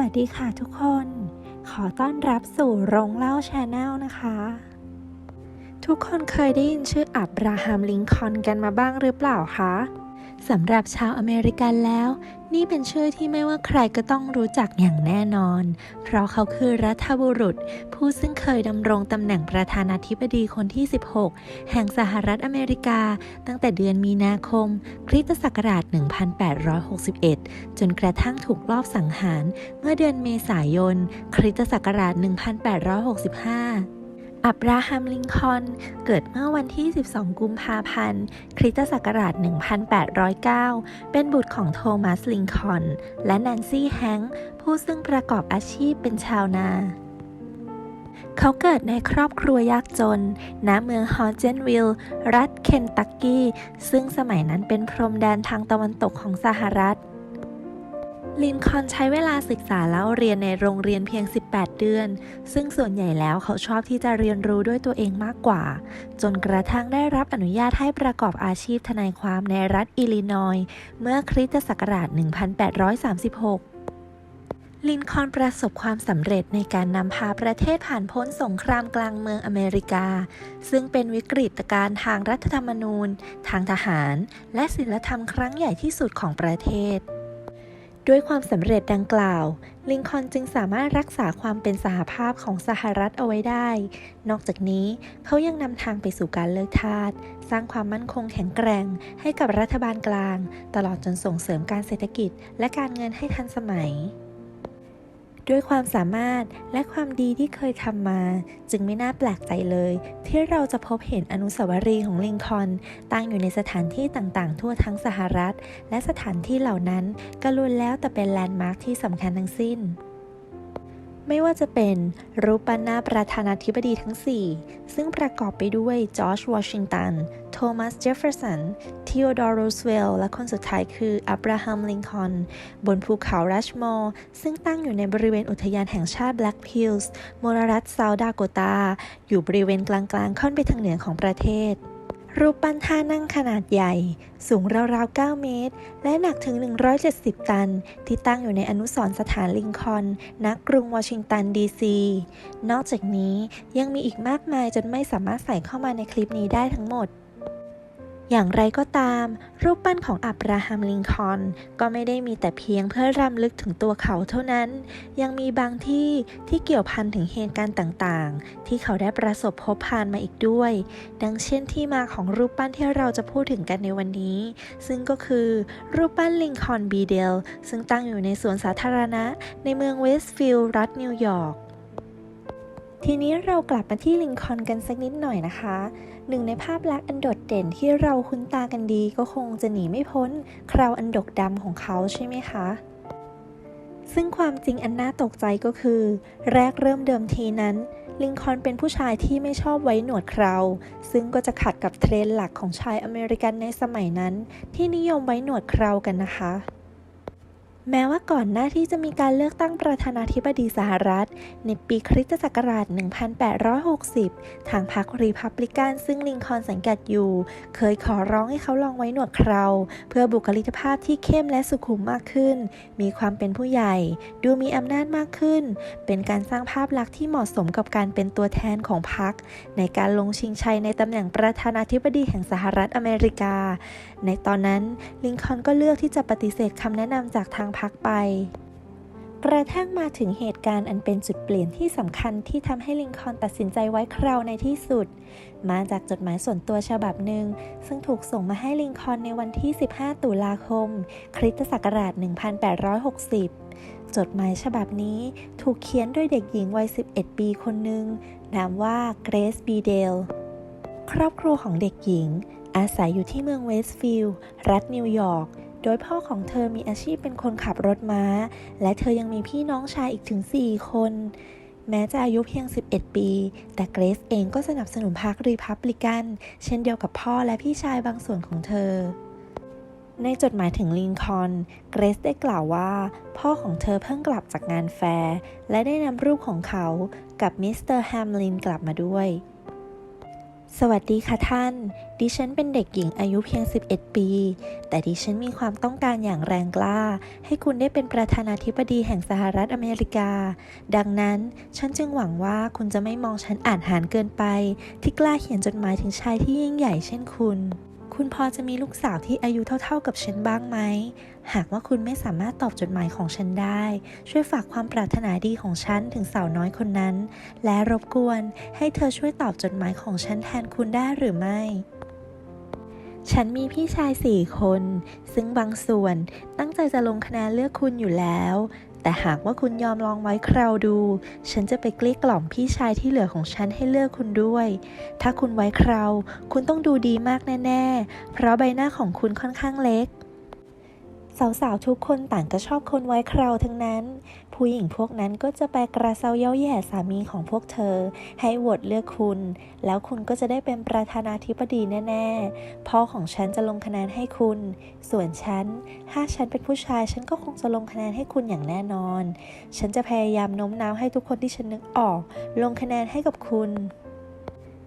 วัสดีค่ะทุกคน ขอต้อนรับสู่โรงเล่าชาแนลนะคะ ทุกคนเคยได้ยินชื่ออับราฮัมลิงคอนกันมาบ้างหรือเปล่าคะ สำหรับชาวอเมริกันแล้ว นี่เป็นชื่อที่ไม่ว่าใครก็ต้องรู้จักอย่างแน่นอน เพราะเขาคือรัฐบุรุษ ผู้ซึ่งเคยดำรงตำแหน่งประธานาธิบดีคนที่ 16 แห่งสหรัฐอเมริกา ตั้งแต่เดือนมีนาคม คริสตศักราช 1861 จนกระทั่งถูกลอบสังหาร เมื่อเดือนเมษายน คริสตศักราช 1865 อับราฮัมลิงคอนเกิดเมื่อวันที่ 12 กุมภาพันธ์ คริสตศักราช 1809 เป็นบุตรของโทมัสลิงคอนและแนนซี่แฮงค์ผู้ซึ่งประกอบอาชีพเป็นชาวนาเขาเกิดในครอบครัวยากจน ณ เมืองฮอร์เจนวิลล์ รัฐเคนตักกี้ ซึ่งสมัยนั้นเป็นพรมแดนทางตะวันตกของสหรัฐ ลินคอนใช้เวลาศึกษาแล้วเรียนในโรงเรียนเพียง 18 เดือน ซึ่งส่วนใหญ่แล้วเขาชอบที่จะเรียนรู้ด้วยตัวเองมากกว่า จนกระทั่งได้รับอนุญาตให้ประกอบอาชีพทนายความในรัฐอิลลินอยส์เมื่อคริสตศักราช 1836ลินคอล์นประสบความสำเร็จในการนำพาประเทศผ่านพ้นสงครามกลางเมืองอเมริกา ซึ่งเป็นวิกฤตการณ์ทางรัฐธรรมนูญ ทางทหาร และศิลธรรมครั้งใหญ่ที่สุดของประเทศ ด้วยความสำเร็จดังกล่าว ลิงคอนจึงสามารถรักษาความเป็นสหภาพของสหรัฐเอาไว้ได้ นอกจากนี้เขายังนำทางไปสู่การเลิกทาส สร้างความมั่นคงแข็งแกร่งให้กับรัฐบาลกลาง ตลอดจนส่งเสริมการเศรษฐกิจและการเงินให้ทันสมัย ด้วยความสามารถและความดีที่เคยทำมา จึงไม่น่าแปลกใจเลย ที่เราจะพบเห็นอนุสาวรีย์ของลิงคอนตั้งอยู่ในสถานที่ต่างๆ ทั่วทั้งสหรัฐ และสถานที่เหล่านั้นก็ล้วนแล้วแต่เป็นแลนด์มาร์คที่สำคัญทั้งสิ้น ไม่ว่าจะเป็นรูปปั้นหน้าประธานาธิบดีทั้ง 4 ซึ่งประกอบไปด้วยจอร์จวอชิงตัน โทมัส เจฟเฟอร์สันทีโอดอร์โรสเวลล์และคนสุดท้ายคืออับราฮัม ลิงคอนบนภูเขารัชมอร์ซึ่งตั้งอยู่ในบริเวณอุทยานแห่งชาติแบล็กฮิลส์มลรัฐเซาท์ดาโกตา อยู่บริเวณกลางๆค่อนไปทางเหนือของประเทศ รูปปั้นท่านั่งขนาดใหญ่ สูงราวๆ 9 เมตร และหนักถึง 170 ตัน ที่ตั้งอยู่ในอนุสรณ์สถานลิงคอนนักกรุงวอชิงตันดีซี นอกจากนี้ยังมีอีกมากมายจนไม่สามารถใส่เข้ามาในคลิปนี้ได้ทั้งหมด อย่างไรก็ตาม รูปปั้นของอับราฮัมลิงคอนก็ไม่ได้มีแต่เพียงเพื่อรำลึกถึงตัวเขาเท่านั้น ยังมีบางที่ที่เกี่ยวพันถึงเหตุการณ์ต่างๆ ที่เขาได้ประสบพบผ่านมาอีกด้วย ดังเช่นที่มาของรูปปั้นที่เราจะพูดถึงกันในวันนี้ ซึ่งก็คือรูปปั้นลิงคอนบีเดลซึ่งตั้งอยู่ในสวนสาธารณะ ในเมืองเวสต์ฟิลด์รัฐนิวยอร์กทีนี้เรากลับมาที่ลิงคอนกันสักนิดหน่อยนะคะ หนึ่งในภาพลักษณ์อันโดดเด่นที่เราคุ้นตากันดีก็คงจะหนีไม่พ้นคราวอันดกดำของเขาใช่ไหมคะ ซึ่งความจริงอันน่าตกใจก็คือ แรกเริ่มเดิมทีนั้นลิงคอนเป็นผู้ชายที่ไม่ชอบไว้หนวดเครา ซึ่งก็จะขัดกับเทรนด์หลักของชายอเมริกันในสมัยนั้น ที่นิยมไว้หนวดเครากันนะคะ แม้ว่าก่อนหน้าที่จะมีการเลือกตั้งประธานาธิบดีสหรัฐ ในปีคริสตศักราช 1860 ทางพรรครีพับลิกันซึ่งลิงคอนสังกัดอยู่ เคยขอร้องให้เขาลองไว้หนวดเครา เพื่อบุคลิกภาพที่เข้มและสุขุมมากขึ้น มีความเป็นผู้ใหญ่ ดูมีอำนาจมากขึ้น เป็นการสร้างภาพลักษณ์ที่เหมาะสมกับการเป็นตัวแทนของพรรคในการลงชิงชัยในตำแหน่งประธานาธิบดีแห่งสหรัฐอเมริกา ในตอนนั้นลิงคอนก็เลือกที่จะปฏิเสธคำแนะนำจากทางพรรคไป กระทั่งมาถึงเหตุการณ์อันเป็นจุดเปลี่ยนที่สำคัญที่ทำให้ลิงคอนตัดสินใจไว้คราวในที่สุด มาจากจดหมายส่วนตัวฉบับหนึ่ง ซึ่งถูกส่งมาให้ลิงคอนในวันที่ 15 ตุลาคม คริสตศักราช 1860จดหมายฉบับนี้ถูกเขียนโดยเด็กหญิงวัย 11 ปีคนหนึ่ง นามว่าเกรซบีเดล ครอบครัวของเด็กหญิง อาศัยอยู่ที่เมืองเวสต์ฟิลด์ รัฐนิวยอร์ก โดยพ่อของเธอมีอาชีพเป็นคนขับรถม้า และเธอยังมีพี่น้องชายอีกถึง 4 คน แม้จะอายุเพียง 11 ปี แต่เกรซเองก็สนับสนุนพรรครีพับลิกัน เช่นเดียวกับพ่อและพี่ชายบางส่วนของเธอในจดหมายถึงลิงคอน เกรซได้กล่าวว่า พ่อของเธอเพิ่งกลับจากงานแฟร์ และได้นำรูปของเขากับมิสเตอร์แฮมลินกลับมาด้วย สวัสดีค่ะท่าน ดิฉันเป็นเด็กหญิงอายุเพียง 11 ปี แต่ดิฉันมีความต้องการอย่างแรงกล้า ให้คุณได้เป็นประธานาธิบดีแห่งสหรัฐอเมริกา ดังนั้นฉันจึงหวังว่าคุณจะไม่มองฉันอ่านหารเกินไป ที่กล้าเขียนจดหมายถึงชายที่ยิ่งใหญ่เช่นคุณ คุณพอจะมีลูกสาวที่อายุเท่า ๆ กับฉันบ้างไหม หากว่าคุณไม่สามารถตอบจดหมายของฉันได้ ช่วยฝากความปรารถนาดีของฉันถึงสาวน้อยคนนั้น และรบกวนให้เธอช่วยตอบจดหมายของฉันแทนคุณได้หรือไม่ฉันมีพี่ชายสี่คน ซึ่งบางส่วนตั้งใจจะลงคะแนนเลือกคุณอยู่แล้ว แต่หากว่าคุณยอมลองไว้คราวดู ฉันจะไปเกลี้ยกล่อมพี่ชายที่เหลือของฉันให้เลือกคุณด้วย ถ้าคุณไว้คราว คุณต้องดูดีมากแน่ ๆ เพราะใบหน้าของคุณค่อนข้างเล็ก สาวๆ ทุกคนต่างก็ชอบคนไว้คราวทั้งนั้น ผู้หญิงพวกนั้นก็จะไปกระเซาเย้าแย่สามีของพวกเธอ ให้โหวตเลือกคุณ แล้วคุณก็จะได้เป็นประธานาธิบดีแน่ๆ พ่อของฉันจะลงคะแนนให้คุณ ส่วนฉัน ถ้าฉันเป็นผู้ชายฉันก็คงจะลงคะแนนให้คุณอย่างแน่นอน ฉันจะพยายามโน้มน้าวให้ทุกคนที่ฉันนึกออก ลงคะแนนให้กับคุณ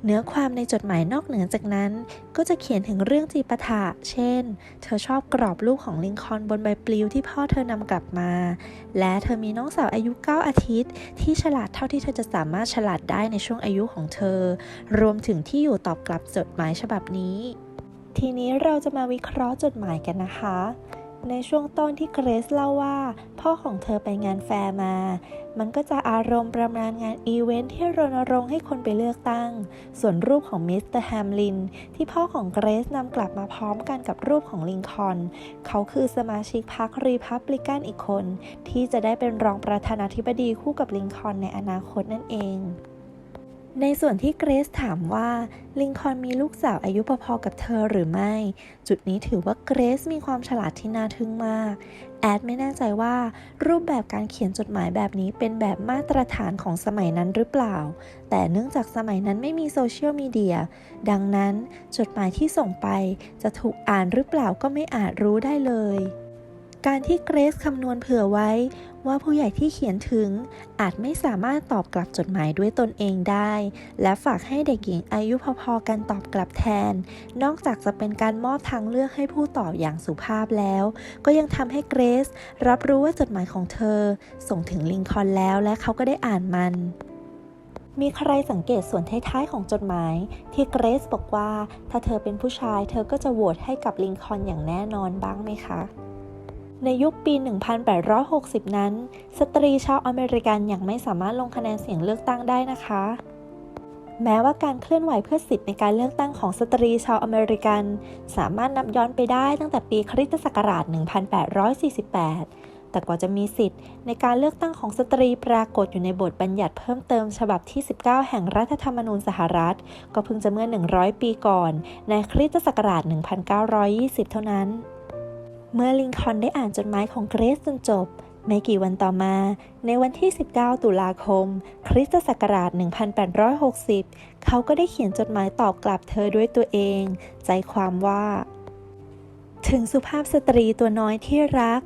เนื้อความในจดหมายนอกเหนือจากนั้น ก็จะเขียนถึงเรื่องจีปาถะ เช่น เธอชอบกรอบรูปของลิงคอนบนใบปลิวที่พ่อเธอนำกลับมา และเธอมีน้องสาวอายุ 9 อาทิตย์ ที่ฉลาดเท่าที่เธอจะสามารถฉลาดได้ในช่วงอายุของเธอ รวมถึงที่อยู่ตอบกลับจดหมายฉบับนี้ ทีนี้เราจะมาวิเคราะห์จดหมายกันนะคะ ในช่วงต้นที่เกรซเล่าว่า พ่อของเธอไปงานแฟร์มา มันก็จะอารมณ์ประมาณงานอีเวนท์ที่รณรงค์ให้คนไปเลือกตั้ง ส่วนรูปของมิสเตอร์แฮมลินที่พ่อของเกรซนำกลับมาพร้อมกันกับรูปของลิงคอน เขาคือสมาชิกพรรครีพับลิกันอีกคน ที่จะได้เป็นรองประธานาธิบดีคู่กับลิงคอนในอนาคตนั่นเอง ในส่วนที่เกรซถามว่าลิงคอนมีลูกสาวอายุพอๆกับเธอหรือไม่ จุดนี้ถือว่าเกรซมีความฉลาดที่น่าทึ่งมาก แอดไม่แน่ใจว่ารูปแบบการเขียนจดหมายแบบนี้เป็นแบบมาตรฐานของสมัยนั้นหรือเปล่า แต่เนื่องจากสมัยนั้นไม่มีโซเชียลมีเดีย ดังนั้นจดหมายที่ส่งไปจะถูกอ่านหรือเปล่าก็ไม่อาจรู้ได้เลยการที่เกรซคำนวณเผื่อไว้ ว่าผู้ใหญ่ที่เขียนถึงอาจไม่สามารถตอบกลับจดหมายด้วยตนเองได้ และฝากให้เด็กหญิงอายุพอๆกันตอบกลับแทน นอกจากจะเป็นการมอบทางเลือกให้ผู้ตอบอย่างสุภาพแล้ว ก็ยังทำให้เกรซรับรู้ว่าจดหมายของเธอ ส่งถึงลิงคอนแล้วและเขาก็ได้อ่านมันมีใครสังเกตส่วนท้ายๆของจดหมาย ที่เกรซบอกว่า ถ้าเธอเป็นผู้ชาย เธอก็จะโหวตให้กับลิงคอนอย่างแน่นอนบ้างไหมคะ ในยุคปี 1860 นั้น สตรีชาวอเมริกันยังไม่สามารถลงคะแนนเสียงเลือกตั้งได้นะคะ แม้ว่าการเคลื่อนไหวเพื่อสิทธิในการเลือกตั้งของสตรีชาวอเมริกัน สามารถนับย้อนไปได้ตั้งแต่ปีคริสตศักราช 1848 แต่กว่าจะมีสิทธิ์ในการเลือกตั้งของสตรีปรากฏอยู่ในบทบัญญัติเพิ่มเติมฉบับที่ 19 แห่งรัฐธรรมนูญสหรัฐ ก็เพิ่งจะเมื่อ 100 ปีก่อน ในคริสตศักราช 1920 เท่านั้น เมื่อลิงคอนได้อ่านจดหมายของเกรซจนจบ ไม่กี่วันต่อมา ในวันที่ 19 ตุลาคม คริสตศักราช 1860 เขาก็ได้เขียนจดหมายตอบกลับเธอด้วยตัวเอง ใจความว่า ถึงสุภาพสตรีตัวน้อยที่รัก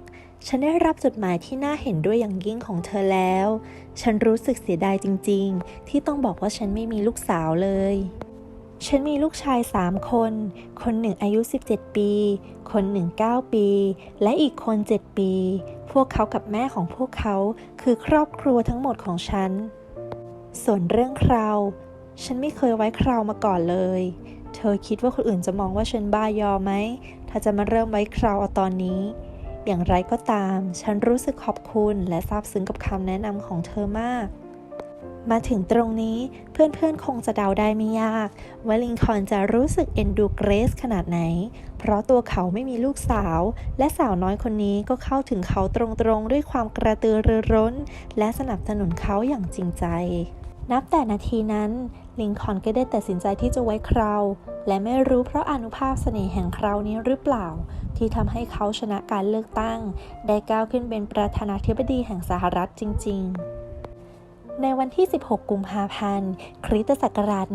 ฉันได้รับจดหมายที่น่าเห็นด้วยอย่างยิ่งของเธอแล้ว ฉันรู้สึกเสียดายจริง ๆ ที่ต้องบอกว่าฉันไม่มีลูกสาวเลย ฉันมีลูกชายสามคน คนหนึ่งอายุ 17 ปี คนหนึ่ง 9 ปี และอีกคน 7 ปี พวกเขากับแม่ของพวกเขาคือครอบครัวทั้งหมดของฉัน ส่วนเรื่องคราว ฉันไม่เคยไว้คราวมาก่อนเลย เธอคิดว่าคนอื่นจะมองว่าฉันบ้ายอไหม ถ้าจะมาเริ่มไว้คราวเอาตอนนี้ อย่างไรก็ตาม ฉันรู้สึกขอบคุณและซาบซึ้งกับคำแนะนำของเธอมาก มาถึงตรงนี้เพื่อนๆคงจะเดาได้ไม่ยาก ว่าลิงคอนจะรู้สึกเอ็นดูเกรซขนาดไหน เพราะตัวเขาไม่มีลูกสาว และสาวน้อยคนนี้ก็เข้าถึงเขาตรงๆ ด้วยความกระตือรือร้น และสนับสนุนเขาอย่างจริงใจ นับแต่นาทีนั้น ลิงคอนก็ได้ตัดสินใจที่จะไว้คราวและไม่รู้เพราะอนุภาพเสน่ห์แห่งคราวนี้หรือเปล่า ที่ทำให้เขาชนะการเลือกตั้ง ได้ก้าวขึ้นเป็นประธานาธิบดีแห่งสหรัฐจริง ๆ ในวันที่ 16 กุมภาพันธ์ คริสตศักราช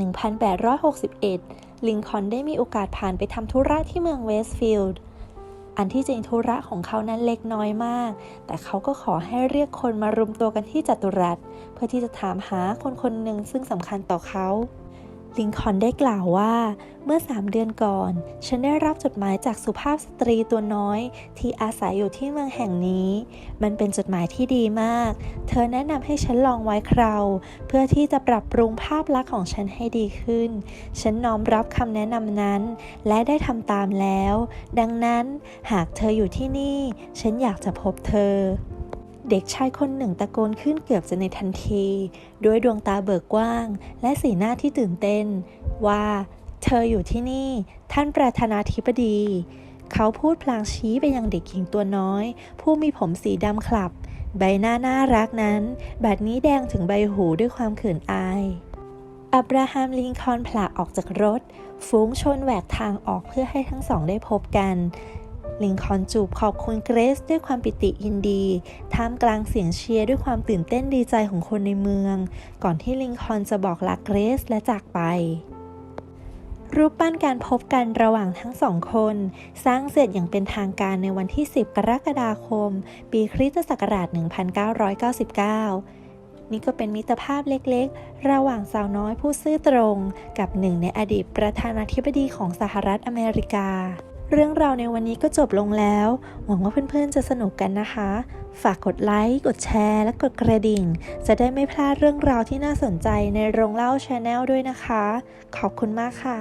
1861 ลิงคอนได้มีโอกาสผ่านไปทำธุระที่เมืองเวสต์ฟิลด์อันที่จริงธุระของเขานั้นเล็กน้อยมาก แต่เขาก็ขอให้เรียกคนมารุมตัวกันที่จัตุรัส เพื่อที่จะถามหาคนคนหนึ่งซึ่งสำคัญต่อเขา ลิงคอนได้กล่าวว่า เมื่อสามเดือนก่อน ฉันได้รับจดหมายจากสุภาพสตรีตัวน้อย ที่อาศัยอยู่ที่เมืองแห่งนี้ มันเป็นจดหมายที่ดีมาก เธอแนะนำให้ฉันลองไว้คราวเพื่อที่จะปรับปรุงภาพลักษณ์ของฉันให้ดีขึ้น ฉันน้อมรับคำแนะนำนั้น และได้ทำตามแล้ว ดังนั้นหากเธออยู่ที่นี่ ฉันอยากจะพบเธอ เด็กชายคนหนึ่งตะโกนขึ้นเกือบจะในทันที ด้วยดวงตาเบิกกว้าง และสีหน้าที่ตื่นเต้น ว่า เธออยู่ที่นี่ ท่านประธานาธิบดี เขาพูดพลางชี้ไปยังเด็กหญิงตัวน้อย ผู้มีผมสีดำคลับ ใบหน้าน่ารักนั้น บัดนี้แดงถึงใบหูด้วยความเขินอายอับราฮัมลิงคอนผละออกจากรถ ฝูงชนแหวกทางออกเพื่อให้ทั้งสองได้พบกัน ลิงคอนจูบขอบคุณเกรซด้วยความปิติยินดี ท่ามกลางเสียงเชียร์ด้วยความตื่นเต้นดีใจของคนในเมือง ก่อนที่ลิงคอนจะบอกลาเกรซและจากไปรูปปั้นการพบกันระหว่างทั้งสองคน สร้างเสร็จอย่างเป็นทางการในวันที่ 10 กรกฎาคม ปีคริสตศักราช 1999 นี่ก็เป็นมิตรภาพเล็กๆ ระหว่างสาวน้อยผู้ซื่อตรง กับหนึ่งในอดีตประธานาธิบดีของสหรัฐอเมริกา เรื่องราวในวันนี้ก็จบลงแล้ว หวังว่าเพื่อนๆจะสนุกกันนะคะ ฝากกดไลค์ กดแชร์ และกดกระดิ่ง จะได้ไม่พลาดเรื่องราวที่น่าสนใจในโรงเล่าชาแนลด้วยนะคะ ขอบคุณมากค่ะ